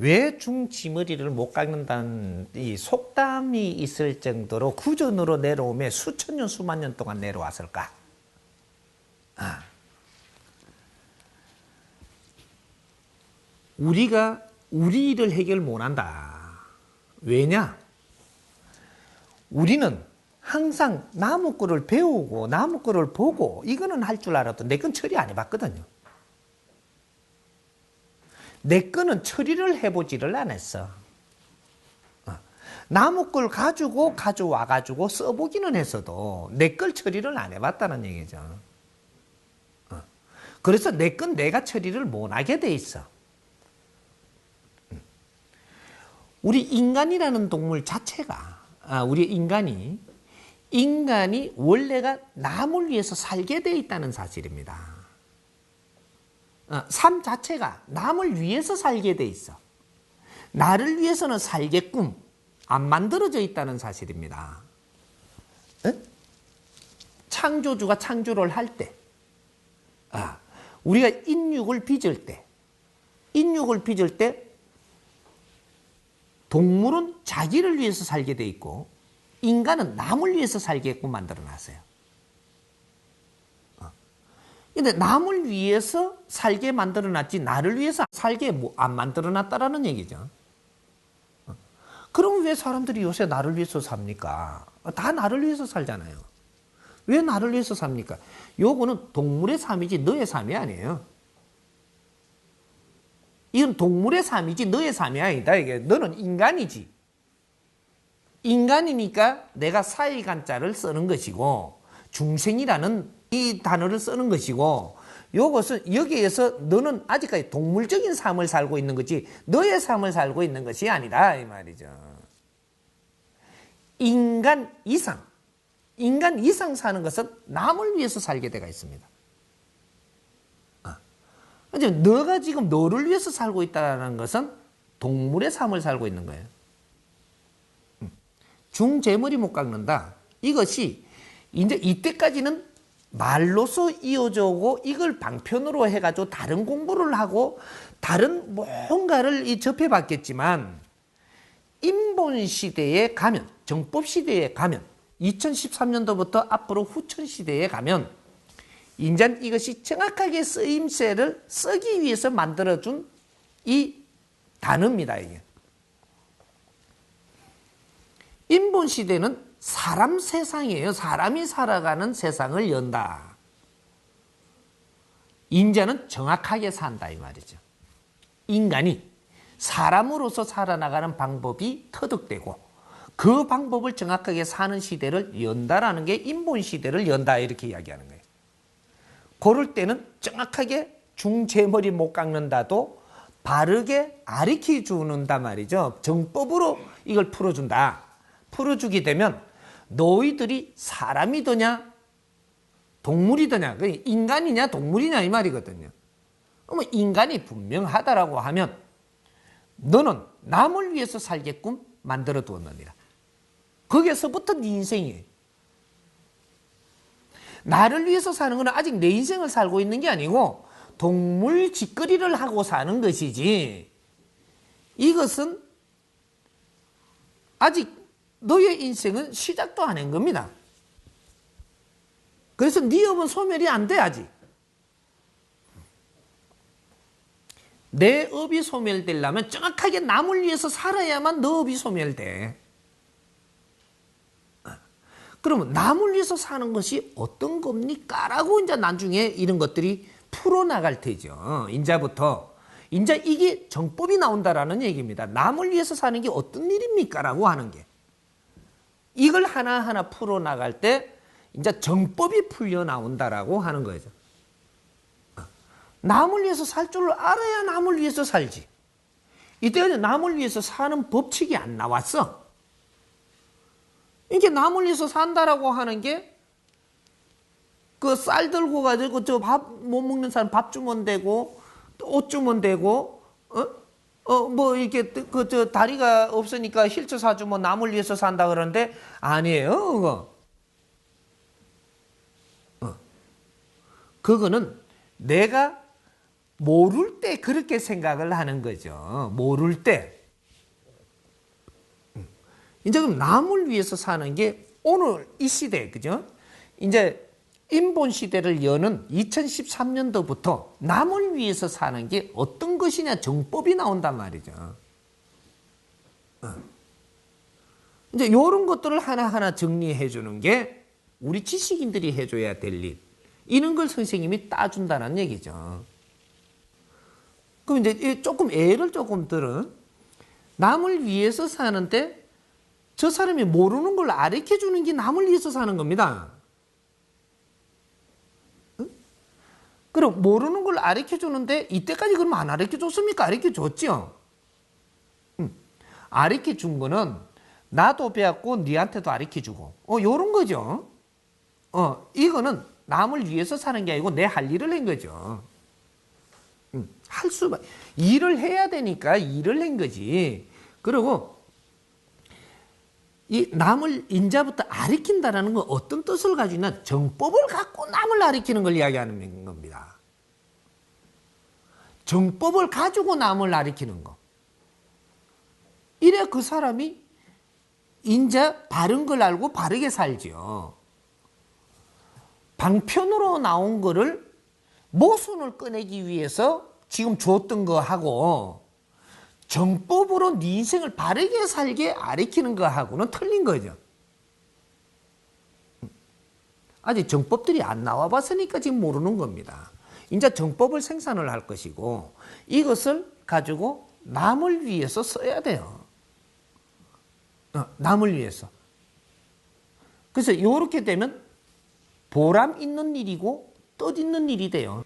왜 중지머리를 못 깎는다는 이 속담이 있을 정도로 구전으로 내려오면 수천 년 수만 년 동안 내려왔을까? 아. 우리가 우리 일을 해결 못한다. 왜냐? 우리는 항상 나무 꼴을 배우고 나무 꼴을 보고 이거는 할 줄 알아도 내 건 처리 안 해봤거든요. 내 거는 처리를 해보지를 않았어. 어. 나무 걸 가지고 가져와 가지고 써보기는 했어도 내 걸 처리를 안 해봤다는 얘기죠. 어. 그래서 내 건 내가 처리를 못하게 돼 있어. 음. 우리 인간이라는 동물 자체가 아, 우리 인간이 인간이 원래가 남을 위해서 살게 돼 있다는 사실입니다. 어, 삶 자체가 남을 위해서 살게 돼 있어. 나를 위해서는 살게끔 안 만들어져 있다는 사실입니다. 에? 창조주가 창조를 할 때, 아, 우리가 인육을 빚을 때, 인육을 빚을 때, 동물은 자기를 위해서 살게 돼 있고, 인간은 남을 위해서 살게끔 만들어 놨어요. 근데 남을 위해서 살게 만들어 놨지 나를 위해서 살게 뭐 안 만들어 놨다라는 얘기죠. 어. 그럼 왜 사람들이 요새 나를 위해서 삽니까? 다 나를 위해서 살잖아요. 왜 나를 위해서 삽니까? 요거는 동물의 삶이지 너의 삶이 아니에요. 이건 동물의 삶이지 너의 삶이 아니다. 이게 너는 인간이지. 인간이니까 내가 사이간자를 쓰는 것이고 중생이라는 이 단어를 쓰는 것이고 요것은 여기에서 너는 아직까지 동물적인 삶을 살고 있는 거지 너의 삶을 살고 있는 것이 아니다 이 말이죠. 인간 이상 인간 이상 사는 것은 남을 위해서 살게 되어 있습니다. 이제 아. 너가 지금 너를 위해서 살고 있다는 것은 동물의 삶을 살고 있는 거예요. 음. 중재머리 못 깎는다. 이것이 이제 이때까지는 말로서 이어져 오고 이걸 방편으로 해가지고 다른 공부를 하고 다른 뭔가를 접해봤겠지만 인본 시대에 가면 정법 시대에 가면 2013년도부터 앞으로 후천 시대에 가면 인간 이것이 정확하게 쓰임새를 쓰기 위해서 만들어준 이 단어입니다 이게. 인본 시대는 사람 세상이에요. 사람이 살아가는 세상을 연다. 인자는 정확하게 산다 이 말이죠. 인간이 사람으로서 살아나가는 방법이 터득되고 그 방법을 정확하게 사는 시대를 연다라는 게 인본 시대를 연다 이렇게 이야기하는 거예요. 고를 때는 정확하게 중재머리 못 깎는다도 바르게 아리키 주는다 말이죠. 정법으로 이걸 풀어준다. 풀어주게 되면 너희들이 사람이더냐 동물이더냐 그 인간이냐 동물이냐 이 말이거든요. 그러면 인간이 분명하다라고 하면 너는 남을 위해서 살게끔 만들어 두었느니라. 거기에서부터 네 인생이에요. 나를 위해서 사는 것은 아직 내 인생을 살고 있는 게 아니고 동물 짓거리를 하고 사는 것이지 이것은 아직 너의 인생은 시작도 안 한 겁니다. 그래서 네 업은 소멸이 안 돼야지. 내 업이 소멸되려면 정확하게 남을 위해서 살아야만 너 업이 소멸돼. 그러면 남을 위해서 사는 것이 어떤 겁니까? 라고 이제 나중에 이런 것들이 풀어나갈 테죠. 인자부터. 인자 이게 정법이 나온다라는 얘기입니다. 남을 위해서 사는 게 어떤 일입니까? 라고 하는 게. 이걸 하나하나 풀어나갈 때 이제 정법이 풀려 나온다라고 하는 거죠. 남을 위해서 살줄 알아야 남을 위해서 살지. 이때까지 남을 위해서 사는 법칙이 안 나왔어. 이게 남을 위해서 산다라고 하는 게 그 쌀 들고 가지고 저 밥 못 먹는 사람 밥 주면 되고 옷 주면 되고 어? 어, 뭐, 이렇게, 그, 저, 다리가 없으니까 힐처 사주면 남을 위해서 산다 그러는데, 아니에요, 그거. 어. 그거는 내가 모를 때 그렇게 생각을 하는 거죠. 모를 때. 음. 이제 그럼 남을 위해서 사는 게 오늘 이 시대, 그죠? 이제 인본 시대를 여는 2013년도부터 남을 위해서 사는 게 어떤 것이냐 정법이 나온단 말이죠. 어. 이제 이런 것들을 하나하나 정리해 주는 게 우리 지식인들이 해줘야 될 일. 이런 걸 선생님이 따준다는 얘기죠. 그럼 이제 조금 애를 조금 들은 남을 위해서 사는데 저 사람이 모르는 걸 가르쳐 주는 게 남을 위해서 사는 겁니다. 그럼 모르는 걸 가르쳐 주는데 이때까지 그럼 안 가르쳐 줬습니까? 가르쳐 줬죠. 응. 가르쳐 준 거는 나도 배웠고 니한테도 가르쳐 주고 어 요런 거죠. 어 이거는 남을 위해서 사는 게 아니고 내 할 일을 한 거죠. 응. 할 수만 일을 해야 되니까 일을 한 거지. 그리고 이 남을 인자부터 아리킨다라는 건 어떤 뜻을 가지고 있나 정법을 갖고 남을 아리키는 걸 이야기하는 겁니다. 정법을 가지고 남을 아리키는 거. 이래 그 사람이 인자 바른 걸 알고 바르게 살죠. 방편으로 나온 거를 모순을 꺼내기 위해서 지금 줬던 거 하고 정법으로 네 인생을 바르게 살게 아리키는 거하고는 틀린 거죠. 아직 정법들이 안 나와 봤으니까 지금 모르는 겁니다. 이제 정법을 생산을 할 것이고 이것을 가지고 남을 위해서 써야 돼요. 어, 남을 위해서. 그래서 이렇게 되면 보람 있는 일이고 뜻 있는 일이 돼요.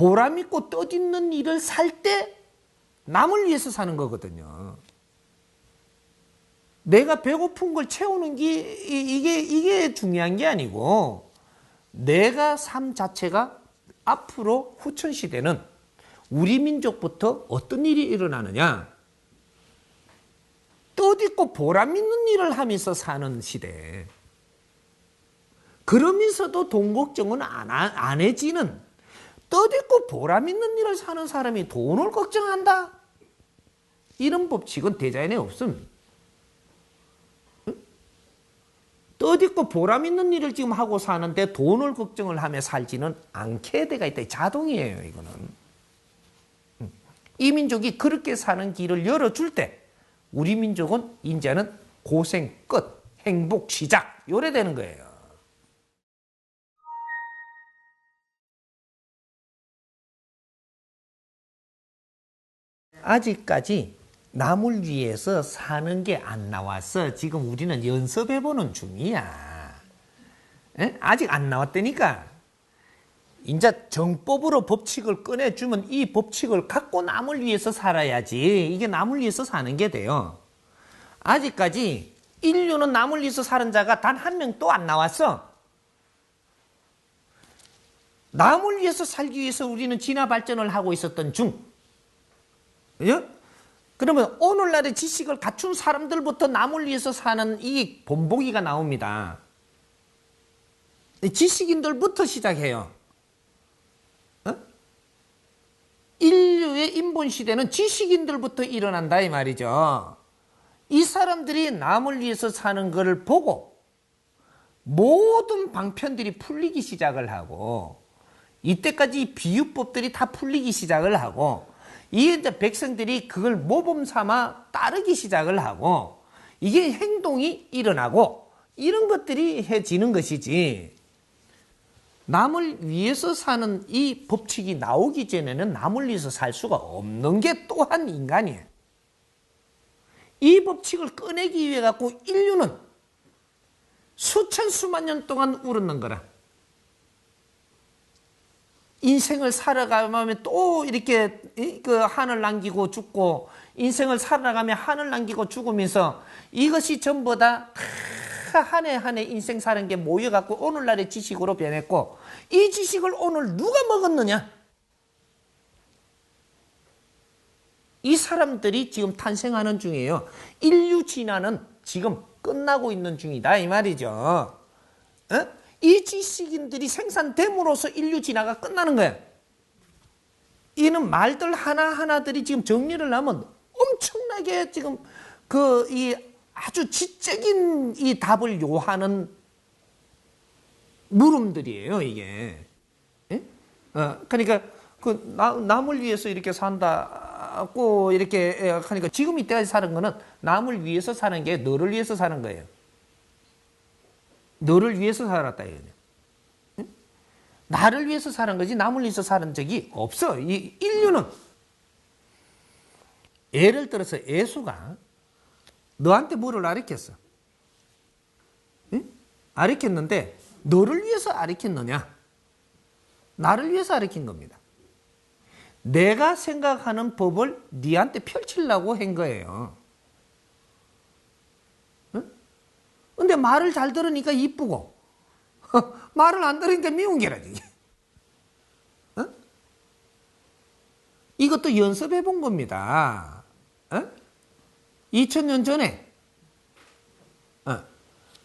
보람 있고 뜻 있는 일을 살 때 남을 위해서 사는 거거든요. 내가 배고픈 걸 채우는 게 이게 이게 중요한 게 아니고 내가 삶 자체가 앞으로 후천 시대는 우리 민족부터 어떤 일이 일어나느냐 뜻 있고 보람 있는 일을 하면서 사는 시대. 그러면서도 돈 걱정은 안, 안 해지는 뜻있고 보람 있는 일을 사는 사람이 돈을 걱정한다? 이런 법칙은 대자연에 없습니다. 뜻있고 보람 있는 일을 지금 하고 사는데 돈을 걱정을 하며 살지는 않게 돼가 있다. 자동이에요, 이거는. 이 민족이 그렇게 사는 길을 열어줄 때 우리 민족은 이제는 고생 끝, 행복 시작, 요래 되는 거예요. 아직까지 남을 위해서 사는 게 안 나왔어. 지금 우리는 연습해보는 중이야. 에? 아직 안 나왔다니까. 이제 정법으로 법칙을 꺼내주면 이 법칙을 갖고 남을 위해서 살아야지. 이게 남을 위해서 사는 게 돼요. 아직까지 인류는 남을 위해서 사는 자가 단 한명또안 나왔어. 남을 위해서 살기 위해서 우리는 진화 발전을 하고 있었던 중. 예? 그러면 오늘날의 지식을 갖춘 사람들부터 남을 위해서 사는 이 본보기가 나옵니다. 지식인들부터 시작해요. 어? 인류의 인본 시대는 지식인들부터 일어난다 이 말이죠. 이 사람들이 남을 위해서 사는 것을 보고 모든 방편들이 풀리기 시작을 하고 이때까지 비유법들이 다 풀리기 시작을 하고 이 이제 백성들이 그걸 모범 삼아 따르기 시작을 하고 이게 행동이 일어나고 이런 것들이 해지는 것이지 남을 위해서 사는 이 법칙이 나오기 전에는 남을 위해서 살 수가 없는 게 또한 인간이에요. 이 법칙을 꺼내기 위해 갖고 인류는 수천 수만 년 동안 울었는 거라. 인생을 살아가면 또 이렇게 그 하늘 남기고 죽고 인생을 살아가며 하늘 남기고 죽으면서 이것이 전부 다 한 해 한 해 인생 사는 게 모여갖고 오늘날의 지식으로 변했고 이 지식을 오늘 누가 먹었느냐? 이 사람들이 지금 탄생하는 중이에요. 인류 진화는 지금 끝나고 있는 중이다 이 말이죠. 어? 이 지식인들이 생산됨으로써 인류 진화가 끝나는 거예요. 이는 말들 하나하나들이 지금 정리를 하면 엄청나게 지금 그 이 아주 지적인 이 답을 요하는 물음들이에요, 이게. 예? 어, 그러니까 그 나, 남을 위해서 이렇게 산다고 이렇게 예, 하니까 지금 이때까지 사는 거는 남을 위해서 사는 게 너를 위해서 사는 거예요. 너를 위해서 살았다 이거죠. 예? 나를 위해서 사는 거지 남을 위해서 사는 적이 없어. 이 인류는 예를 들어서 예수가 너한테 뭐를 아르켰어? 응? 아르켰는데 너를 위해서 아르켰느냐? 나를 위해서 아르킨 겁니다. 내가 생각하는 법을 네한테 펼치려고 한 거예요. 응? 근데 말을 잘 들으니까 이쁘고 말을 안 들으니까 미운 게라지. 응? 이것도 연습해 본 겁니다. 응? 2000년 전에. 어.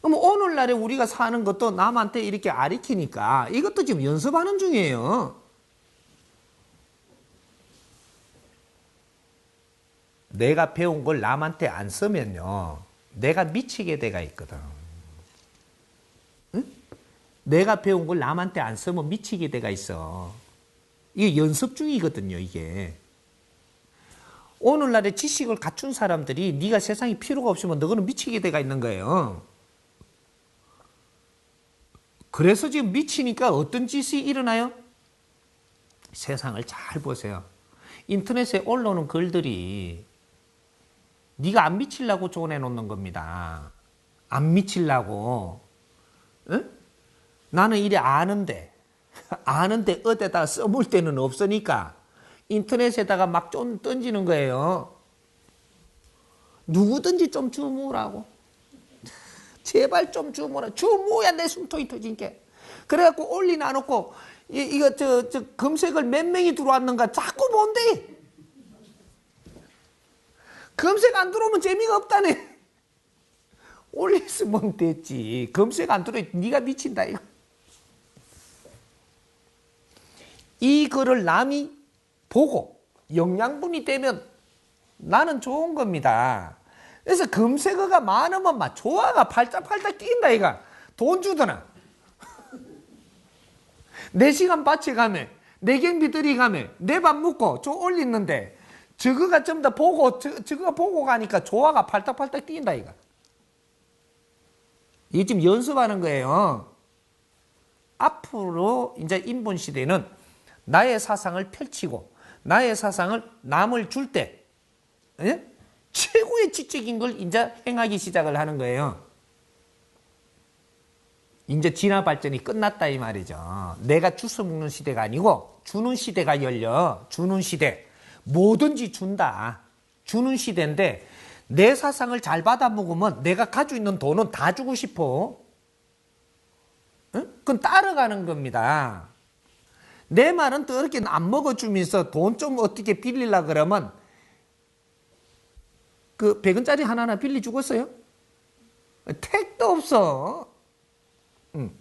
그럼 오늘날에 우리가 사는 것도 남한테 이렇게 아리키니까 이것도 지금 연습하는 중이에요. 내가 배운 걸 남한테 안 쓰면요. 내가 미치게 돼가 있거든. 응? 내가 배운 걸 남한테 안 쓰면 미치게 돼가 있어. 이게 연습 중이거든요, 이게. 오늘날의 지식을 갖춘 사람들이 네가 세상에 필요가 없으면 너는 미치게 돼가 있는 거예요. 그래서 지금 미치니까 어떤 짓이 일어나요? 세상을 잘 보세요. 인터넷에 올라오는 글들이 네가 안 미치려고 조언해 놓는 겁니다. 안 미치려고. 응? 나는 이래 아는데 아는데 어디다 써볼 데는 없으니까 인터넷에다가 막 좀 던지는 거예요. 누구든지 좀 주무라고. 제발 좀 주무라. 주무야 내 숨통이 터진 게. 그래갖고 올리놔놓고 이, 이거 저, 저 검색을 몇 명이 들어왔는가 자꾸 본대. 검색 안 들어오면 재미가 없다네. 올렸으면 됐지. 검색 안 들어오면 네가 미친다 이거. 이 글을 남이 보고 영양분이 되면 나는 좋은 겁니다. 그래서 검색어가 많으면 막 좋아가 팔짝팔짝 뛴다 이가 돈 주더나. 내 시간 바쳐가면 내 경비 들이가면 내밥 먹고 저 올리는데 저거가 좀 더 보고 저, 저거 보고 가니까 조화가 팔딱팔딱 뛴다 이가. 이게 지금 연습하는 거예요. 앞으로 이제 인본 시대는 나의 사상을 펼치고 나의 사상을 남을 줄 때 최고의 지적인 걸 이제 행하기 시작을 하는 거예요. 이제 진화 발전이 끝났다 이 말이죠. 내가 주워 먹는 시대가 아니고 주는 시대가 열려. 주는 시대. 뭐든지 준다. 주는 시대인데 내 사상을 잘 받아 먹으면 내가 가지고 있는 돈은 다 주고 싶어. 응? 그건 따라가는 겁니다. 내 말은 또 이렇게 안 먹어주면서 돈 좀 어떻게 빌리려 그러면 그 100원짜리 하나하나 빌리 죽었어요? 택도 없어. 응.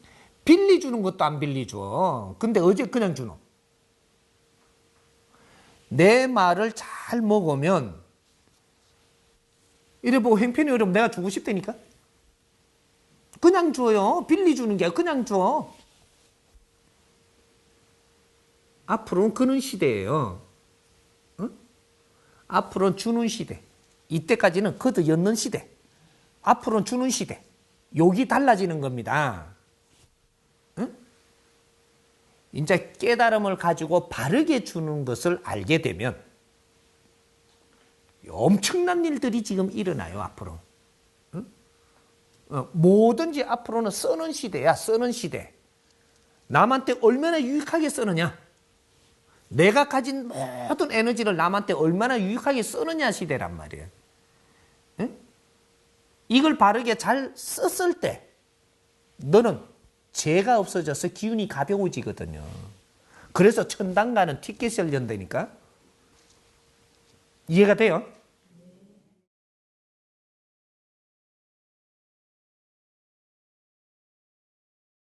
빌리 주는 것도 안 빌리 줘. 근데 어제 그냥 주노. 내 말을 잘 먹으면 이래 보고 행편이 어려면 내가 주고 싶다니까. 그냥 줘요. 빌리 주는 게 그냥 줘. 앞으로는 그런 시대예요. 응? 앞으로는 주는 시대. 이때까지는 거드 였는 시대. 앞으로는 주는 시대. 욕이 달라지는 겁니다. 응? 이제 깨달음을 가지고 바르게 주는 것을 알게 되면 엄청난 일들이 지금 일어나요, 앞으로. 응? 어, 뭐든지 앞으로는 쓰는 시대야, 쓰는 시대. 남한테 얼마나 유익하게 쓰느냐. 내가 가진 모든 에너지를 남한테 얼마나 유익하게 쓰느냐 시대란 말이에요. 응? 이걸 바르게 잘 썼을 때 너는 죄가 없어져서 기운이 가벼워지거든요. 그래서 천당 가는 티켓을 연다니까. 이해가 돼요?